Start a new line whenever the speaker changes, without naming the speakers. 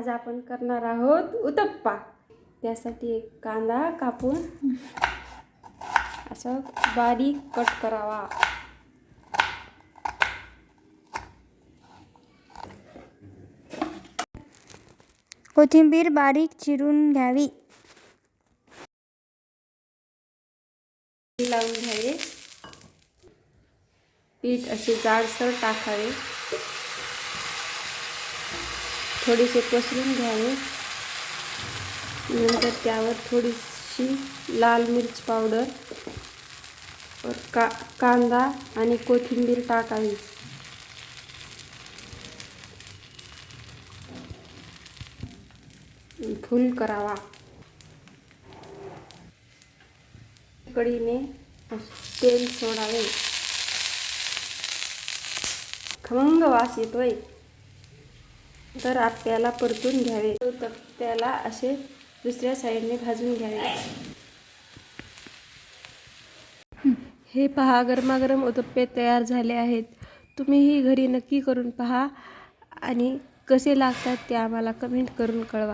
आज आपण करणार आहोत उत्तप्पा. त्यासाठी एक कांदा कापून असं बारीक कट करावा.
कोथिंबीर बारीक चिरून घ्यावी.
लावून घ्यावे. पीठ असे जाडसर टाकावे. थोडेसे पसरून घ्यावे. नंतर त्यावर थोडीशी लाल मिरच पावडर का कांदा आणि कोथिंबीर टाकावी. फुल करावा. कडीने तेल सोडावे. खमंग वास येतोय. तर आपल्याला परतून घ्यावे. तर त्याला असे दुसऱ्या साईडने भाजून घ्यावे. हे पहा गरमागरम उत्तप्पे तयार झाले आहेत. तुम्हीही घरी नक्की करून पहा आणि कसे लागतात ते आम्हाला कमेंट करून कळवा.